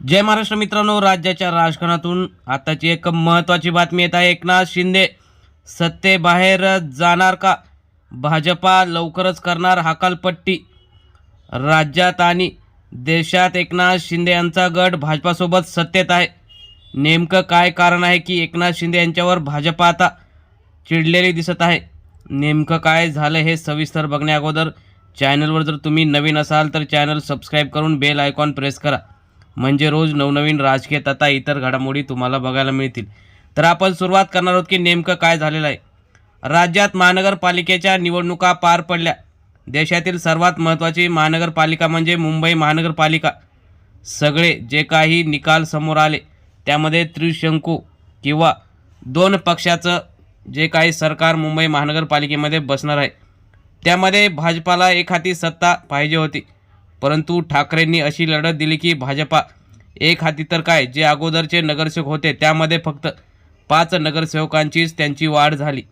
जय महाराष्ट्र मित्रांनो राज्याच्या राजकारणातून आताची एक महत्त्वाची बातमी येत आहे. एकनाथ शिंदे सत्तेबाहेर जाणार का? भाजपा लवकरच करणार हकालपट्टी. राज्यात आणि देशात एकनाथ शिंदे यांचा गट भाजपासोबत सत्तेत आहे. नेमकं काय कारण आहे की एकनाथ शिंदे यांच्यावर भाजपा आता चिडलेली दिसत आहे? नेमकं काय झालं हे सविस्तर बघण्या अगोदर चॅनलवर जर तुम्ही नवीन असाल तर चॅनल सबस्क्राईब करून बेल आयकॉन प्रेस करा. म्हणजे रोज नवनवीन राजकीय तथा इतर घडामोडी तुम्हाला बघायला मिळतील. तर आपण सुरुवात करणार आहोत की नेमकं काय झालेलं आहे. राज्यात महानगरपालिकेच्या निवडणुका पार पडल्या. देशातील सर्वात महत्त्वाची महानगरपालिका म्हणजे मुंबई महानगरपालिका. सगळे जे काही निकाल समोर आले त्यामध्ये त्रिशंकू किंवा दोन पक्षाचं जे काही सरकार मुंबई महानगरपालिकेमध्ये बसणार आहे. त्यामध्ये भाजपाला एक हाती सत्ता पाहिजे होती. परंतु ठाकरेंनी अशी लढत दिली की भाजपा एक हाती तर काय? जे अगोदरचे नगरसेवक होते त्यामध्ये फक्त पाच नगरसेवकांचीच त्यांची वाढ झाली.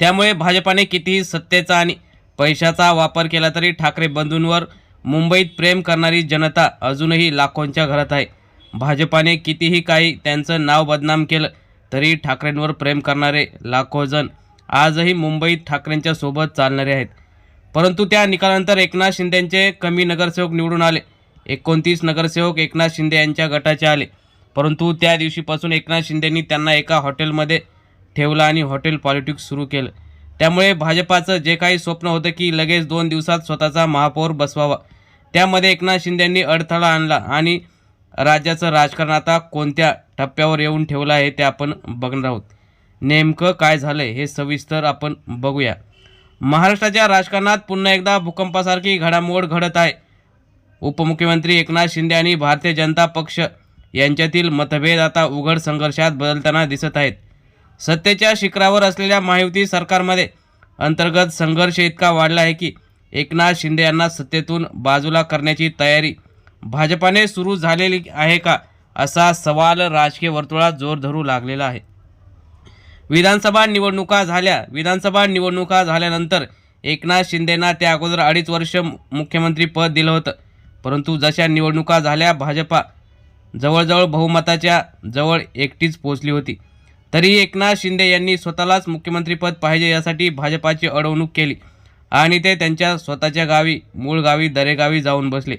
त्यामुळे भाजपाने कितीही सत्तेचा आणि पैशाचा वापर केला तरी ठाकरे बंधूंवर मुंबईत प्रेम करणारी जनता अजूनही लाखोंच्या घरात आहे. भाजपाने कितीही काही त्यांचं नाव बदनाम केलं तरी ठाकरेंवर प्रेम करणारे लाखो जण आजही मुंबईत ठाकरेंच्या सोबत चालणारे आहेत. परंतु त्या निकालानंतर एकनाथ शिंदेंचे कमी नगरसेवक निवडून आले. एकोणतीस नगरसेवक एकनाथ शिंदे यांच्या गटाचे आले. परंतु त्या दिवशीपासून एकनाथ शिंदेंनी त्यांना एका हॉटेलमध्ये ठेवलं आणि हॉटेल पॉलिटिक्स सुरू केलं. त्यामुळे भाजपाचं जे काही स्वप्न होतं की लगेच दोन दिवसात स्वतःचा महापौर बसवावा. त्यामध्ये एकनाथ शिंदेंनी अडथळा आणला आणि राज्याचं राजकारण आता कोणत्या टप्प्यावर येऊन ठेवलं आहे ते आपण बघणार आहोत. नेमकं काय झालं हे सविस्तर आपण बघूया. महाराष्ट्राच्या राजकारणात पुन्हा एकदा भूकंपासारखी घडामोड घडत आहे. उपमुख्यमंत्री एकनाथ शिंदे आणि भारतीय जनता पक्ष यांच्यातील मतभेद आता उघड संघर्षात बदलताना दिसत आहेत. सत्तेच्या शिखरावर असलेल्या महायुती सरकारमध्ये अंतर्गत संघर्ष इतका वाढला आहे की एकनाथ शिंदे यांना सत्तेतून बाजूला करण्याची तयारी भाजपाने सुरू झालेली आहे का असा सवाल राजकीय वर्तुळात जोर धरू लागलेला आहे. विधानसभा निवडणुका झाल्या. विधानसभा निवडणुका झाल्यानंतर एकनाथ शिंदेना त्या अगोदर अडीच वर्ष मुख्यमंत्री पद दिलं होतं. परंतु जशा निवडणुका झाल्या भाजपा जवळजवळ बहुमताच्या जवळ एकटीच पोचली होती. तरी एकनाथ शिंदे यांनी स्वतःलाच मुख्यमंत्रीपद पाहिजे यासाठी भाजपाची अडवणूक केली आणि ते त्यांच्या स्वतःच्या गावी मूळ गावी दरेगावी जाऊन बसले.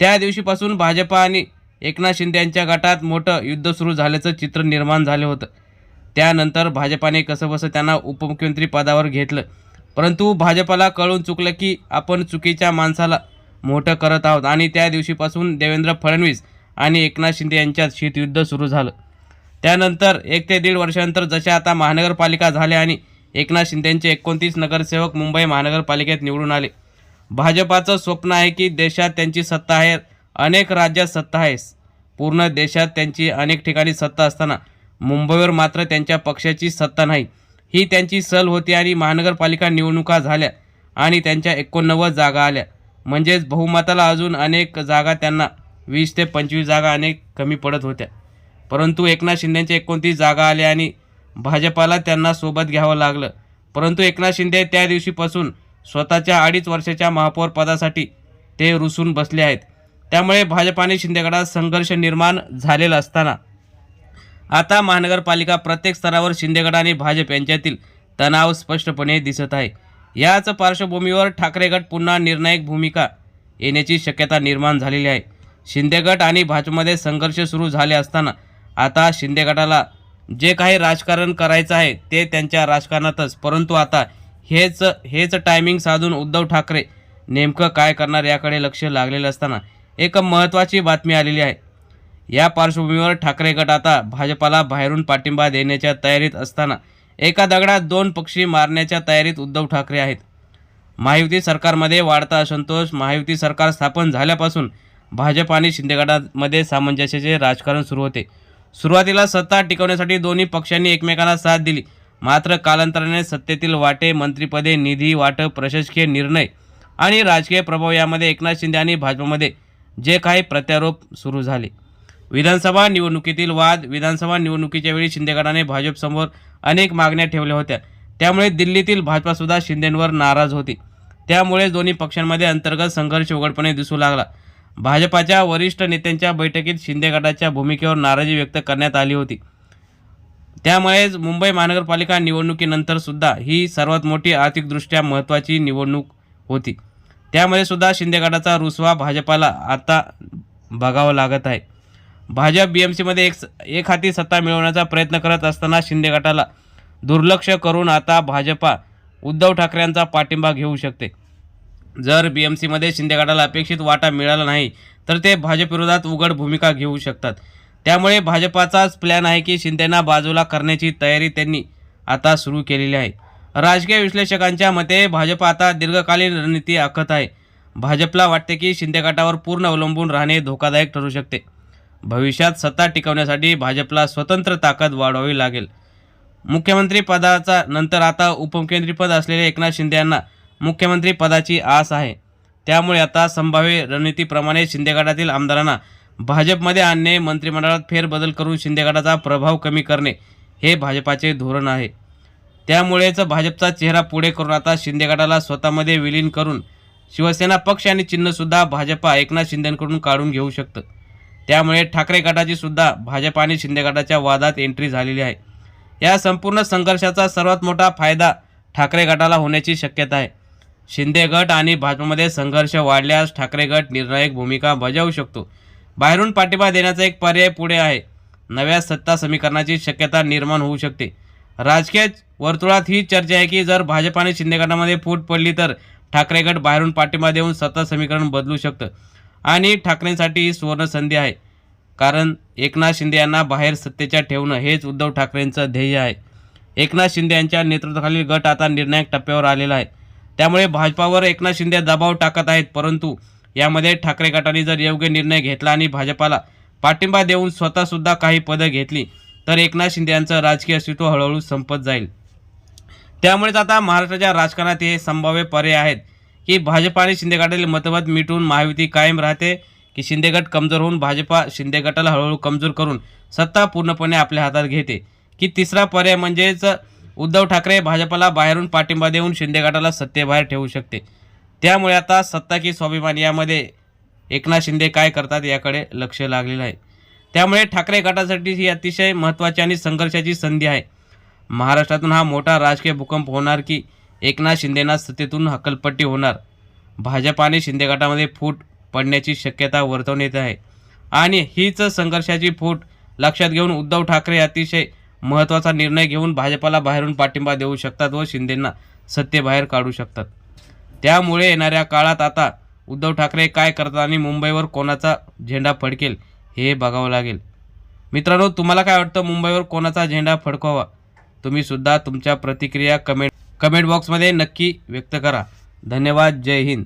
त्या दिवशीपासून भाजपा आणि एकनाथ शिंदे यांच्या गटात मोठं युद्ध सुरू झाल्याचं चित्र निर्माण झालं होतं. त्यानंतर भाजपाने कसंबसं त्यांना उपमुख्यमंत्री पदावर घेतलं. परंतु भाजपाला कळून चुकलं की आपण चुकीच्या माणसाला मोठं करत आहोत आणि त्या दिवशीपासून देवेंद्र फडणवीस आणि एकनाथ शिंदे यांच्यात शीतयुद्ध सुरू झालं. त्यानंतर एक ते दीड वर्षानंतर जशा आता महानगरपालिका झाल्या आणि एकनाथ शिंदेंचे एकोणतीस नगरसेवक मुंबई महानगरपालिकेत निवडून आले. भाजपाचं स्वप्न आहे की देशात त्यांची सत्ता आहे. अनेक राज्यात सत्ता आहे पूर्ण देशात त्यांची अनेक ठिकाणी सत्ता असताना मुंबईवर मात्र त्यांच्या पक्षाची सत्ता नाही. ही त्यांची सल होती आणि महानगरपालिका निवडणुका झाल्या आणि त्यांच्या एकोणनव्वद जागा आल्या. म्हणजेच बहुमताला अजून अनेक जागा त्यांना वीस ते पंचवीस जागा अनेक कमी पडत होत्या. परंतु एकनाथ शिंदेच्या एकोणतीस जागा आल्या आणि भाजपाला त्यांना सोबत घ्यावं लागलं. परंतु एकनाथ शिंदे त्या दिवशीपासून स्वतःच्या अडीच वर्षाच्या महापौर पदासाठी ते रुसून बसले आहेत. त्यामुळे भाजपाने शिंदेगडात संघर्ष निर्माण झालेला असताना आता महानगरपालिका प्रत्येक स्तरावर शिंदेगड आणि भाजप यांच्यातील तणाव स्पष्टपणे दिसत आहे. याच पार्श्वभूमीवर ठाकरे गट पुन्हा निर्णायक भूमिका येण्याची शक्यता निर्माण झालेली आहे. शिंदे गट आणि भाजपमध्ये संघर्ष सुरू झाले असताना आता शिंदे गटाला जे काही राजकारण करायचं आहे ते त्यांच्या राजकारणातच परंतु आता हेच हेच टायमिंग साधून उद्धव ठाकरे नेमकं काय करणार याकडे लक्ष लागलेलं असताना एक महत्त्वाची बातमी आलेली आहे. या पार्श्वभूमीवर ठाकरे गट आता भाजपाला बाहेरून पाठिंबा देण्याच्या तयारीत असताना एका दगडात दोन पक्षी मारण्याच्या तयारीत उद्धव ठाकरे आहेत. महायुती सरकारमध्ये वाढता असंतोष महायुती सरकार स्थापन झाल्यापासून भाजप आणि शिंदेगडामध्ये सामंजस्याचे राजकारण सुरू होते. सुरुवातीला सत्ता टिकवण्यासाठी दोन्ही पक्षांनी एकमेकांना साथ दिली. मात्र कालांतराने सत्तेतील वाटे मंत्रिपदे निधी वाटप प्रशासकीय निर्णय आणि राजकीय प्रभाव यामध्ये एकनाथ शिंदे आणि भाजपमध्ये जे काही प्रत्यारोप सुरू झाले. विधानसभा निवडणुकीतील वाद विधानसभा निवडणुकीच्या वेळी शिंदेगडाने भाजपसमोर अनेक मागण्या ठेवल्या होत्या. त्यामुळे दिल्लीतील भाजपासुद्धा शिंदेंवर नाराज होती. त्यामुळे दोन्ही पक्षांमध्ये अंतर्गत संघर्ष उघडपणे दिसू लागला. भाजपाच्या वरिष्ठ नेत्यांच्या बैठकीत शिंदे गटाच्या भूमिकेवर नाराजी व्यक्त करण्यात आली होती. त्यामुळेच मुंबई महानगरपालिका निवडणुकीनंतर सुद्धा ही सर्वात मोठी आर्थिकदृष्ट्या महत्त्वाची निवडणूक होती. त्यामध्ये सुद्धा शिंदे गटाचा रुसवा भाजपाला आता बघावं लागत आहे. भाजप बी एम सीमध्ये एक एक हाती सत्ता मिळवण्याचा प्रयत्न करत असताना शिंदे गटाला दुर्लक्ष करून आता भाजपा उद्धव ठाकरेंचा पाठिंबा घेऊ शकते. जर बी एम सीमध्ये शिंदे गटाला अपेक्षित वाटा मिळाला नाही तर ते भाजपविरोधात उघड भूमिका घेऊ शकतात. त्यामुळे भाजपाचाच प्लॅन आहे की शिंदेना बाजूला करण्याची तयारी त्यांनी आता सुरू केलेली आहे. राजकीय विश्लेषकांच्या मते भाजप आता दीर्घकालीन रणनीती आखत आहे. भाजपला वाटते की शिंदे गटावर पूर्ण अवलंबून राहणे धोकादायक ठरू शकते. भविष्यात सत्ता टिकवण्यासाठी भाजपला स्वतंत्र ताकद वाढवावी लागेल. मुख्यमंत्री पदाचा नंतर आता उपमुख्यमंत्रीपद असलेले एकनाथ शिंदे यांना मुख्यमंत्री पदाची आस आहे. त्यामुळे आता संभाव्य रणनीतीप्रमाणे शिंदे गटातील आमदारांना भाजपमध्ये आणणे मंत्रिमंडळात फेरबदल करून शिंदे गटाचा प्रभाव कमी करणे हे भाजपाचे धोरण आहे. त्यामुळेच भाजपचा चेहरा पुढे करून आता शिंदे गटाला स्वतःमध्ये विलीन करून शिवसेना पक्ष आणि चिन्हसुद्धा भाजपा एकनाथ शिंदेकडून काढून घेऊ शकतं. त्यामुळे ठाकरे गटाची सुद्धा भाजप आणि शिंदे गटाच्या वादात एंट्री झालेली आहे. या संपूर्ण संघर्षाचा सर्वात मोठा फायदा ठाकरे गटाला होण्याची शक्यता आहे. शिंदे गट आणि भाजपमध्ये संघर्ष वाढल्यास ठाकरे गट निर्णायक भूमिका बजावू शकतो. बाहेरून पाठिंबा देण्याचा एक पर्याय पुढे आहे. नव्या सत्ता समीकरणाची शक्यता निर्माण होऊ शकते. राजकीय वर्तुळात ही चर्चा आहे की जर भाजप आणि शिंदे गटामध्ये फूट पडली तर ठाकरे गट बाहेरून पाठिंबा देऊन सत्ता समीकरण बदलू शकतं. आणि ठाकरेंसाठी ही सुवर्ण संधी आहे. कारण एकनाथ शिंदे यांना बाहेर सत्तेच्या ठेवणं हेच उद्धव ठाकरेंचं ध्येय आहे. एकनाथ शिंदे यांच्या नेतृत्वाखालील गट आता निर्णायक टप्प्यावर आलेला आहे. त्यामुळे भाजपावर एकनाथ शिंदे दबाव टाकत आहेत परंतु यामध्ये ठाकरे गटाने जर योग्य निर्णय घेतला आणि भाजपाला पाठिंबा देऊन स्वतःसुद्धा काही पदं घेतली तर एकनाथ शिंदे यांचं राजकीय अस्तित्व हळूहळू संपत जाईल. त्यामुळेच आता महाराष्ट्राच्या राजकारणात हे संभाव्य पर्याय आहेत. की भाजप आणि शिंदे गटातील मतभेद मिटून महायुती कायम राहते की शिंदे गट कमजोर होऊन भाजपा शिंदे गटाला हळूहळू कमजोर करून सत्ता पूर्णपणे आपल्या हातात घेते. की तिसरा पर्याय म्हणजेच उद्धव ठाकरे भाजपला बाहेरून पाठिंबा देऊन शिंदे गटाला सत्तेबाहेर ठेवू शकते. त्यामुळे आता सत्ता की स्वाभिमान यामध्ये एकनाथ शिंदे काय करतात याकडे लक्ष लागलेलं आहे. त्यामुळे ठाकरे गटासाठी ही अतिशय महत्त्वाची आणि संघर्षाची संधी आहे. महाराष्ट्रातून हा मोठा राजकीय भूकंप होणार की एकनाथ शिंदेना सत्तेतून हकलपट्टी होणार. भाजप आणि शिंदे गटामध्ये फूट पडण्याची शक्यता वर्तवण्यात आहे. आणि हीच संघर्षाची फूट लक्षात घेऊन उद्धव ठाकरे अतिशय महत्त्वाचा निर्णय घेऊन भाजपाला बाहेरून पाठिंबा देऊ शकतात व शिंदेंना सत्तेबाहेर काढू शकतात. त्यामुळे येणाऱ्या काळात आता उद्धव ठाकरे काय करतात आणि मुंबईवर कोणाचा झेंडा फडकेल हे बघावं लागेल. मित्रांनो तुम्हाला काय वाटतं? मुंबईवर कोणाचा झेंडा फडकवावा? तुम्हीसुद्धा तुमच्या प्रतिक्रिया कमेंट कमेंट बॉक्समध्ये नक्की व्यक्त करा. धन्यवाद. जय हिंद.